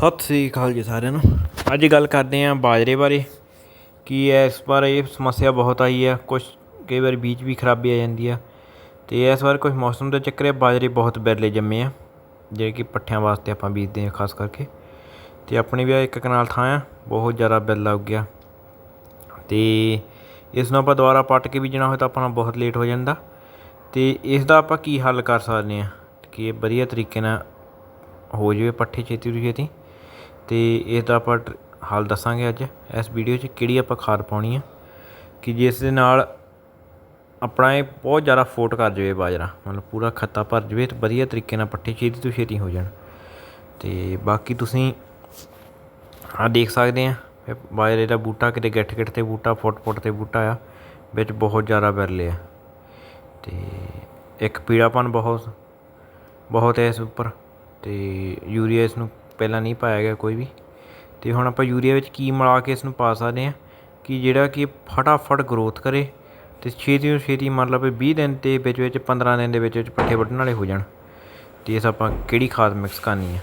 ਸਤਿ ਸ੍ਰੀ ਅਕਾਲ ਜੀ ਸਾਰਿਆਂ ਨੂੰ। ਅੱਜ ਗੱਲ ਕਰਦੇ ਹਾਂ ਬਾਜਰੇ ਬਾਰੇ। ਕਿ ਇਸ ਵਾਰ ਇਹ ਸਮੱਸਿਆ ਬਹੁਤ ਆਈ ਆ ਕੁਝ ਕਈ ਵਾਰ ਬੀਜ ਵੀ ਖਰਾਬੀ ਆ ਜਾਂਦੀ ਆ। ਤੇ ਇਸ ਵਾਰ ਕੁਝ ਮੌਸਮ ਦਾ ਚੱਕਰ ਹੈ ਬਾਜਰੇ ਬਹੁਤ ਬਿਰਲੇ ਜੰਮੇ ਆ, ਜਿਹੜੇ ਕਿ ਪੱਠਿਆਂ ਵਾਸਤੇ ਆਪਾਂ ਬੀਜਦੇ ਹਾਂ ਖਾਸ ਕਰਕੇ। ਤੇ ਆਪਣੀ ਵੀ ਆਹ ਇੱਕ ਕਨਾਲ ਥਾਂ ਆ, ਬਹੁਤ ਜ਼ਿਆਦਾ ਬਿਰਲਾ ਉੱਗ ਗਿਆ। ਤੇ ਇਸ ਨੂੰ ਆਪਾਂ ਦੁਬਾਰਾ ਪੱਟ ਕੇ ਬੀਜਣਾ ਹੋਵੇ ਤਾਂ ਆਪਣਾ ਬਹੁਤ ਲੇਟ ਹੋ ਜਾਂਦਾ। ਤੇ ਇਸ ਦਾ ਆਪਾਂ ਕੀ ਹੱਲ ਕਰ ਸਕਦੇ ਆ ਕਿ ਇਹ ਵਧੀਆ ਤਰੀਕੇ ਨਾਲ ਹੋ ਜਾਵੇ ਪੱਠੇ ਛੇਤੀ ਤੋਂ ਛੇਤੀ? ਅਤੇ ਇਸ ਦਾ ਆਪਾਂ ਟ- ਹੱਲ ਦੱਸਾਂਗੇ ਅੱਜ, ਇਸ ਵੀਡੀਓ 'ਚ ਕਿਹੜੀ ਆਪਾਂ ਖਾਦ ਪਾਉਣੀ ਆ, ਕਿ ਜਿਸ ਦੇ ਨਾਲ ਆਪਣਾ ਇਹ ਬਹੁਤ ਜ਼ਿਆਦਾ ਫੋਟ ਕਰ ਜਾਵੇ ਬਾਜਰਾ, ਮਤਲਬ ਪੂਰਾ ਖੱਤਾ ਭਰ ਜਾਵੇ ਤੇ ਵਧੀਆ ਤਰੀਕੇ ਨਾਲ ਪੱਠੇ ਛੇਤੀ ਤੋਂ ਛੇਤੀ ਹੋ ਜਾਣ। ਤੇ ਬਾਕੀ ਤੁਸੀਂ ਆ ਦੇਖ ਸਕਦੇ ਆ ਬਾਜਰੇ ਦਾ ਬੂਟਾ ਕਿਤੇ ਗਿੱਠ ਗਿੱਠ ਤੇ ਬੂਟਾ, ਫੁੱਟ ਫੁੱਟ ਤੇ ਬੂਟਾ ਆ, ਵਿੱਚ ਬਹੁਤ ਜ਼ਿਆਦਾ ਬਿਰਲੇ ਆ। ਤੇ ਇੱਕ ਪੀੜਾਪਨ ਬਹੁਤ ਬਹੁਤ ਹੈ ਇਸ ਉੱਪਰ, ਤੇ ਯੂਰੀਆ ਇਸ ਨੂੰ ਪਹਿਲਾਂ ਨਹੀਂ ਪਾਇਆ ਗਿਆ ਕੋਈ ਵੀ। ਅਤੇ ਹੁਣ ਆਪਾਂ ਯੂਰੀਆ ਵਿੱਚ ਕੀ ਮਿਲਾ ਕੇ ਇਸ ਨੂੰ ਪਾ ਸਕਦੇ ਹਾਂ ਕਿ ਜਿਹੜਾ ਕਿ ਫਟਾਫਟ ਗਰੋਥ ਕਰੇ ਅਤੇ ਛੇਤੀ ਤੋਂ ਛੇਤੀ ਮਤਲਬ ਵੀ 20 ਦਿਨ ਦੇ ਵਿੱਚ ਵਿੱਚ 15 ਦਿਨ ਦੇ ਵਿੱਚ ਵਿੱਚ ਪੱਠੇ ਵੱਢਣ ਵਾਲੇ ਹੋ ਜਾਣ। ਅਤੇ ਇਸ ਆਪਾਂ ਕਿਹੜੀ ਖਾਦ ਮਿਕਸ ਕਰਨੀ ਹੈ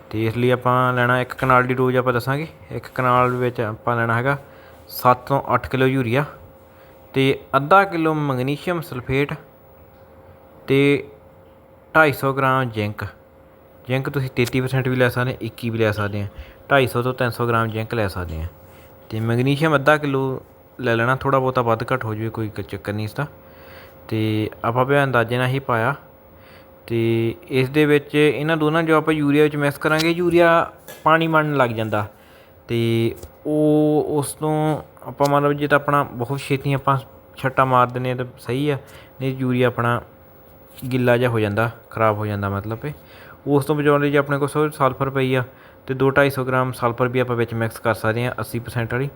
ਅਤੇ ਇਸ ਲਈ ਆਪਾਂ ਲੈਣਾ ਇੱਕ ਕਨਾਲ ਦੀ ਡੋਜ਼ ਆਪਾਂ ਦੱਸਾਂਗੇ। ਇੱਕ ਕਨਾਲ ਵਿੱਚ ਆਪਾਂ ਲੈਣਾ ਹੈਗਾ ਸੱਤ ਤੋਂ ਅੱਠ ਕਿਲੋ ਯੂਰੀਆ ਅਤੇ ਅੱਧਾ ਕਿਲੋ ਮੈਗਨੀਸ਼ੀਅਮ ਸਲਫੇਟ ਤੇ 250 ਗ੍ਰਾਮ ਜ਼ਿੰਕ। ਜ਼ਿੰਕ ਤੁਸੀਂ 33% ਵੀ ਲੈ ਸਕਦੇ 21 ਵੀ ਲੈ ਸਕਦੇ ਆ 250 ਤੋਂ 300 ਗ੍ਰਾਮ ਜ਼ਿੰਕ ਲੈ ਸਕਦੇ ਆ ਤੇ ਮੈਗਨੀਸ਼ੀਅਮ ਅੱਧਾ ਕਿਲੋ ਲੈ ਲੈਣਾ ਥੋੜਾ ਬਹੁਤਾ ਵੱਧ ਘੱਟ ਹੋ ਜਾਵੇ, ਕੋਈ ਚੱਕਰ ਨਹੀਂ ਇਸ ਦਾ। ਤੇ ਆਪਾਂ ਵੀ ਅੰਦਾਜ਼ੇ ਨਾਲ ਹੀ ਪਾਇਆ। ਤੇ ਇਸ ਦੇ ਵਿੱਚ ਇਹਨਾਂ ਦੋਨਾਂ ਜੋ ਆਪਾਂ ਯੂਰੀਆ ਵਿੱਚ ਮਿਕਸ ਕਰਾਂਗੇ, ਯੂਰੀਆ ਪਾਣੀ ਬਣਨ ਲੱਗ ਜਾਂਦਾ। ਤੇ ਉਹ, ਉਸ ਤੋਂ ਆਪਾਂ ਮਤਲਬ ਜੇ ਤਾਂ ਆਪਣਾ ਬਹੁਤ ਛੇਤੀ ਆਪਾਂ ਛੱਟਾ ਮਾਰ ਦਿੰਦੇ ਹਾਂ ਤਾਂ ਸਹੀ ਆ, ਨਹੀਂ ਯੂਰੀਆ ਆਪਣਾ ਗਿੱਲਾ ਜਿਹਾ ਹੋ ਜਾਂਦਾ, ਖਰਾਬ ਹੋ ਜਾਂਦਾ ਮਤਲਬ ਇਹ। ਉਸ ਤੋਂ ਬਚਾਉਣ ਲਈ ਜੇ ਆਪਣੇ ਕੋਲ ਸੋ ਸਲਫਰ ਪਈ ਆ ਅਤੇ ਦੋ ਢਾਈ ਸੌ ਗ੍ਰਾਮ ਸਲਫਰ ਵੀ ਆਪਾਂ ਵਿੱਚ ਮਿਕਸ ਕਰ ਸਕਦੇ ਹਾਂ 80% ਵਾਲੀ।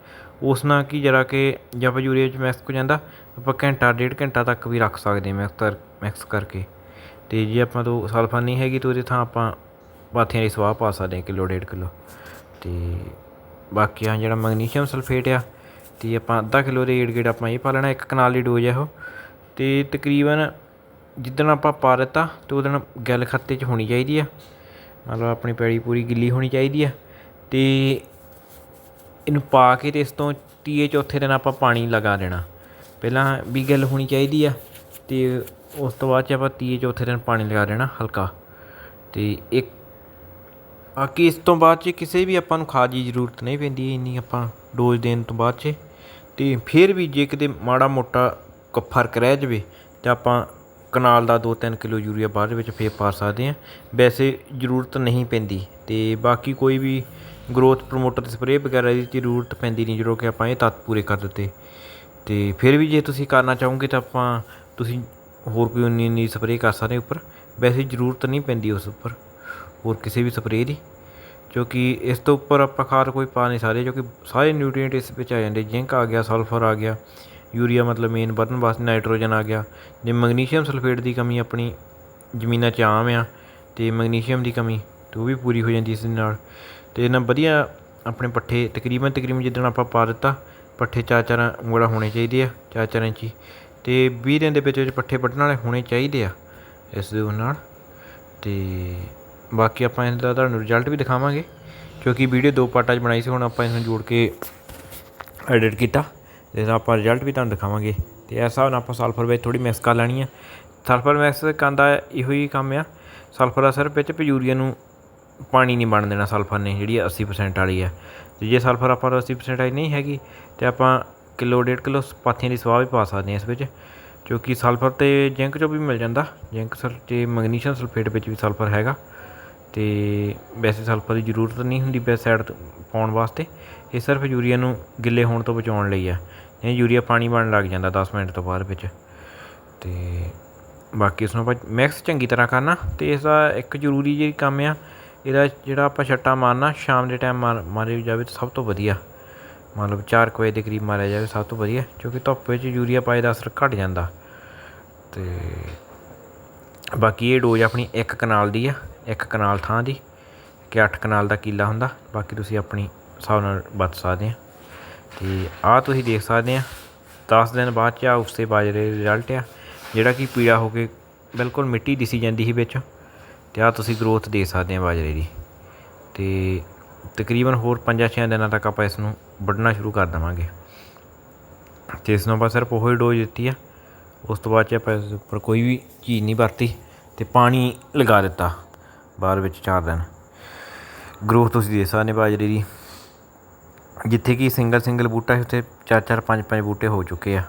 ਉਸ ਨਾਲ ਕੀ ਜਰਾ ਕਿ ਜੇ ਆਪਾਂ ਯੂਰੀਆ ਵਿੱਚ ਮਿਕਸ ਹੋ ਜਾਂਦਾ, ਆਪਾਂ ਘੰਟਾ, ਡੇਢ ਘੰਟਾ ਤੱਕ ਵੀ ਰੱਖ ਸਕਦੇ ਹਾਂ ਮਿਕਸ ਕਰ ਮਿਕਸ ਕਰਕੇ। ਅਤੇ ਜੇ ਆਪਾਂ ਤੋਂ ਸਲਫਰ ਨਹੀਂ ਹੈਗੀ ਤਾਂ ਉਹਦੇ ਥਾਂ ਆਪਾਂ ਪਾਥੀਆਂ ਦੀ ਸਵਾਹ ਪਾ ਸਕਦੇ ਹਾਂ ਕਿਲੋ, ਡੇਢ ਕਿਲੋ। ਅਤੇ ਬਾਕੀ ਆ ਜਿਹੜਾ ਮੈਗਨੀਸ਼ੀਅਮ ਸਲਫੇਟ ਆ ਅਤੇ ਆਪਾਂ ਅੱਧਾ ਕਿਲੋ ਦੇ ਏਡ ਗੇੜ ਆਪਾਂ ਇਹ ਪਾ ਲੈਣਾ, ਇੱਕ ਕਨਾਲ ਦੀ ਡੋਜ਼ ਹੈ ਉਹ ਅਤੇ ਤਕਰੀਬਨ ਜਿੱਦਣ ਆਪਾਂ ਪਾ ਦਿੱਤਾ ਤੇ ਉਹਦਣ ਗਿੱਲ ਖੱਤੇ 'ਚ ਹੋਣੀ ਚਾਹੀਦੀ ਆ। ਮਤਲਬ ਆਪਣੀ ਪੈੜੀ ਪੂਰੀ ਗਿੱਲੀ ਹੋਣੀ ਚਾਹੀਦੀ ਆ। ਅਤੇ ਇਹਨੂੰ ਪਾ ਕੇ ਅਤੇ ਇਸ ਤੋਂ ਤੀਏ ਚੌਥੇ ਦਿਨ ਆਪਾਂ ਪਾਣੀ ਲਗਾ ਦੇਣਾ। ਪਹਿਲਾਂ ਵੀ ਗਿੱਲ ਹੋਣੀ ਚਾਹੀਦੀ ਆ ਅਤੇ ਉਸ ਤੋਂ ਬਾਅਦ ਚ ਆਪਾਂ ਤੀਏ ਚੌਥੇ ਦਿਨ ਪਾਣੀ ਲਗਾ ਦੇਣਾ ਹਲਕਾ। ਅਤੇ ਇੱਕ ਬਾਕੀ ਇਸ ਤੋਂ ਬਾਅਦ ਚ ਕਿਸੇ ਵੀ ਆਪਾਂ ਨੂੰ ਖਾਦ ਦੀ ਜ਼ਰੂਰਤ ਨਹੀਂ ਪੈਂਦੀ ਇੰਨੀ ਆਪਾਂ ਡੋਜ਼ ਦੇਣ ਤੋਂ ਬਾਅਦ ਚ। ਅਤੇ ਫਿਰ ਵੀ ਜੇ ਕਿਤੇ ਮਾੜਾ ਮੋਟਾ ਕ ਫ਼ਰਕ ਰਹਿ ਜਾਵੇ ਤਾਂ ਆਪਾਂ ਕਨਾਲ ਦਾ 2-3 ਕਿਲੋ ਯੂਰੀਆ ਬਾਅਦ ਵਿੱਚ ਫੇਰ ਪਾ ਸਕਦੇ ਹਾਂ। ਵੈਸੇ ਜ਼ਰੂਰਤ ਨਹੀਂ ਪੈਂਦੀ ਅਤੇ ਬਾਕੀ ਕੋਈ ਵੀ ਗਰੋਥ ਪ੍ਰਮੋਟਰ ਤੇ ਸਪਰੇਅ ਵਗੈਰਾ ਦੀ ਜ਼ਰੂਰਤ ਪੈਂਦੀ ਨਹੀਂ, ਜਦੋਂ ਕਿ ਆਪਾਂ ਇਹ ਤੱਤ ਪੂਰੇ ਕਰ ਦਿੱਤੇ। ਅਤੇ ਫਿਰ ਵੀ ਜੇ ਤੁਸੀਂ ਕਰਨਾ ਚਾਹੋਗੇ ਤਾਂ ਆਪਾਂ ਤੁਸੀਂ ਹੋਰ ਕੋਈ ਉਨੀ ਉਨੀ ਸਪਰੇਅ ਕਰ ਸਕਦੇ ਉੱਪਰ। ਵੈਸੇ ਜ਼ਰੂਰਤ ਨਹੀਂ ਪੈਂਦੀ ਉਸ ਉੱਪਰ, ਹੋਰ ਕਿਸੇ ਵੀ ਸਪਰੇਅ ਦੀ। ਕਿਉਂਕਿ ਇਸ ਤੋਂ ਉੱਪਰ ਆਪਾਂ ਖਾਦ ਕੋਈ ਪਾ ਨਹੀਂ ਸਕਦੇ ਕਿਉਂਕਿ ਸਾਰੇ ਨਿਊਟ੍ਰੀਐਂਟ ਇਸ ਵਿੱਚ ਆ ਜਾਂਦੇ। ਜ਼ਿੰਕ ਆ ਗਿਆ ਸਲਫਰ ਆ ਗਿਆ। ਯੂਰੀਆ ਮਤਲਬ ਮੇਨ ਵਧਣ ਵਾਸਤੇ ਨਾਈਟ੍ਰੋਜਨ ਆ ਗਿਆ। ਜੇ ਮੈਗਨੀਸ਼ੀਅਮ ਸਲਫੇਟ ਦੀ ਕਮੀ ਆਪਣੀ ਜ਼ਮੀਨਾਂ 'ਚ ਆਮ ਆ ਅਤੇ ਮੈਗਨੀਸ਼ੀਅਮ ਦੀ ਕਮੀ, ਤੇ ਉਹ ਵੀ ਪੂਰੀ ਹੋ ਜਾਂਦੀ ਇਸ ਦੇ ਨਾਲ। ਅਤੇ ਇਹਨਾਂ ਵਧੀਆ ਆਪਣੇ ਪੱਠੇ ਤਕਰੀਬਨ ਤਕਰੀਬਨ ਜਿੱਦਣ ਆਪਾਂ ਪਾ ਦਿੱਤਾ, ਪੱਠੇ ਚਾਰ ਚਾਰ ਉਂਗਲਾਂ ਹੋਣੇ ਚਾਹੀਦੇ ਆ, ਚਾਰ ਚਾਰ ਇੰਚੀ। ਅਤੇ ਵੀਹ ਦਿਨ ਦੇ ਵਿੱਚ ਵਿੱਚ ਪੱਠੇ ਵੱਢਣ ਵਾਲੇ ਹੋਣੇ ਚਾਹੀਦੇ ਆ ਇਸ ਦੇ ਨਾਲ। ਅਤੇ ਬਾਕੀ ਆਪਾਂ ਇਹਦਾ ਤੁਹਾਨੂੰ ਰਿਜ਼ਲਟ ਵੀ ਦਿਖਾਵਾਂਗੇ, ਕਿਉਂਕਿ ਵੀਡੀਓ ਦੋ ਪਾਰਟਾਂ 'ਚ ਬਣਾਈ ਸੀ, ਹੁਣ ਆਪਾਂ ਇਸ ਨੂੰ ਜੋੜ ਕੇ ਐਡਿਟ ਕੀਤਾ। ਇਹਦਾ ਆਪਾਂ ਰਿਜ਼ਲਟ ਵੀ ਤੁਹਾਨੂੰ ਦਿਖਾਵਾਂਗੇ। ਤੇ ਇਸ ਹਿਸਾਬ ਨਾਲ ਆਪਾਂ ਸਲਫਰ ਵਿੱਚ ਥੋੜੀ ਮਿਕਸ ਕਰ ਲੈਣੀ ਆ। ਸਲਫਰ ਮਿਕਸ ਕਰਨ ਦਾ ਇਹੋ ਹੀ ਕੰਮ ਆ। ਸਲਫਰ ਦਾ ਸਿਰਫ ਵਿੱਚ ਯੂਰੀਆ ਨੂੰ ਪਾਣੀ ਨਹੀਂ ਬਣ ਦੇਣਾ ਸਲਫਰ ਨੇ, ਜਿਹੜੀ 80% ਵਾਲੀ ਆ। ਤੇ ਜੇ ਸਲਫਰ ਆਪਾਂ ਨੂੰ 80% ਵਾਲੀ ਨਹੀਂ ਹੈਗੀ, ਤੇ ਆਪਾਂ ਕਿਲੋ ਡੇਢ ਕਿਲੋ ਪਾਥੀਆਂ ਦੀ ਸਵਾਹ ਵੀ ਪਾ ਸਕਦੇ ਹਾਂ ਇਸ ਵਿੱਚ। ਕਿਉਂਕਿ ਸਲਫਰ ਤੇ ਜ਼ਿੰਕ ਚੋਂ ਵੀ ਮਿਲ ਜਾਂਦਾ। ਜ਼ਿੰਕ ਸਲ, ਤੇ ਮੈਗਨੀਸ਼ੀਅਮ ਸਲਫੇਟ ਵਿੱਚ ਵੀ ਸਲਫਰ ਹੈਗਾ। ਤੇ ਵੈਸੇ ਸਲਫਰ ਦੀ ਜ਼ਰੂਰਤ ਨਹੀਂ ਹੁੰਦੀ ਬੈਸ ਸਾਈਡ ਪਾਉਣ ਵਾਸਤੇ। ਇਹ ਸਿਰਫ ਯੂਰੀਆ ਨੂੰ ਗਿੱਲੇ ਹੋਣ ਤੋਂ ਬਚਾਉਣ ਲਈ ਆ। ਇਹ ਯੂਰੀਆ ਪਾਣੀ ਬਣਨ ਲੱਗ ਜਾਂਦਾ 10 ਮਿੰਟ ਤੋਂ ਬਾਅਦ ਵਿੱਚ। ਤੇ ਬਾਕੀ ਇਸ ਨੂੰ ਆਪਾਂ ਮਿਕਸ ਚੰਗੀ ਤਰ੍ਹਾਂ ਕਰਨਾ ਤੇ ਇਸ ਦਾ ਇੱਕ ਜ਼ਰੂਰੀ ਜਿਹੀ ਕੰਮ ਆ, ਇਹਦਾ ਜਿਹੜਾ ਆਪਾਂ ਛੱਟਾ ਮਾਰਨਾ ਸ਼ਾਮ ਦੇ ਟਾਈਮ ਮਾਰ ਮਾਰੇ ਜਾਵੇ ਤਾਂ ਸਭ ਤੋਂ ਵਧੀਆ। ਮਤਲਬ 4 ਵਜੇ ਦੇ ਕਰੀਬ ਮਾਰਿਆ ਜਾਵੇ ਸਭ ਤੋਂ ਵਧੀਆ, ਕਿਉਂਕਿ ਧੁੱਪ ਵਿੱਚ ਯੂਰੀਆ ਪਾਏ ਦਾ ਅਸਰ ਘਟ ਜਾਂਦਾ। ਤੇ ਬਾਕੀ ਇਹ ਡੋਜ਼ ਆਪਣੀ ਇੱਕ ਕਨਾਲ ਦੀ ਆ, ਇੱਕ ਕਨਾਲ ਥਾਂ ਦੀ, ਕਿ 8 ਕਨਾਲ ਦਾ ਕੀਲਾ ਹੁੰਦਾ, ਬਾਕੀ ਤੁਸੀਂ ਆਪਣੀ ਹਿਸਾਬ ਨਾਲ ਵਰਤ ਸਕਦੇ ਆ। ਤੇ ਆਹ ਤੁਸੀਂ ਦੇਖ ਸਕਦੇ ਆ। 10 ਦਿਨ ਬਾਅਦ ਚ ਆ ਉਸਤੇ ਬਾਜਰੇ ਰਿਜ਼ਲਟ ਆ। ਜਿਹੜਾ ਕਿ ਪੀਲਾ ਹੋ ਕੇ ਬਿਲਕੁਲ ਮਿੱਟੀ ਦਿਸੀ ਜਾਂਦੀ ਸੀ ਵਿੱਚ। ਤੇ ਆ ਤੁਸੀਂ ਗਰੋਥ ਦੇ ਸਕਦੇ ਆ ਬਾਜਰੇ ਦੀ। ਤੇ ਤਕਰੀਬਨ ਹੋਰ 5-6 ਦਿਨਾਂ ਤੱਕ ਆਪਾਂ ਇਸ ਨੂੰ ਵੱਢਣਾ ਸ਼ੁਰੂ ਕਰ ਦੇਵਾਂਗੇ। ਤੇ ਇਸ ਨੂੰ ਆਪਾਂ ਸਿਰਫ ਉਹੀ ਡੋਜ਼ ਦਿੱਤੀ ਆ। ਉਸ ਤੋਂ ਬਾਅਦ ਚ ਆਪਾਂ ਇਸ ਉੱਪਰ ਕੋਈ ਵੀ ਚੀਜ਼ ਨਹੀਂ ਵਰਤੀ ਤੇ ਪਾਣੀ ਲਗਾ ਦਿੱਤਾ। ਬਾਅਦ ਵਿੱਚ 4 ਦਿਨ। ਗਰੋਥ ਤੁਸੀਂ ਦੇਖ ਸਕਦੇ ਬਾਜਰੇ ਦੀ। ਜਿੱਥੇ ਕਿ ਸਿੰਗਲ ਸਿੰਗਲ ਬੂਟਾ ਉੱਥੇ ਚਾਰ ਚਾਰ ਪੰਜ ਪੰਜ ਬੂਟੇ ਹੋ ਚੁੱਕੇ ਆ।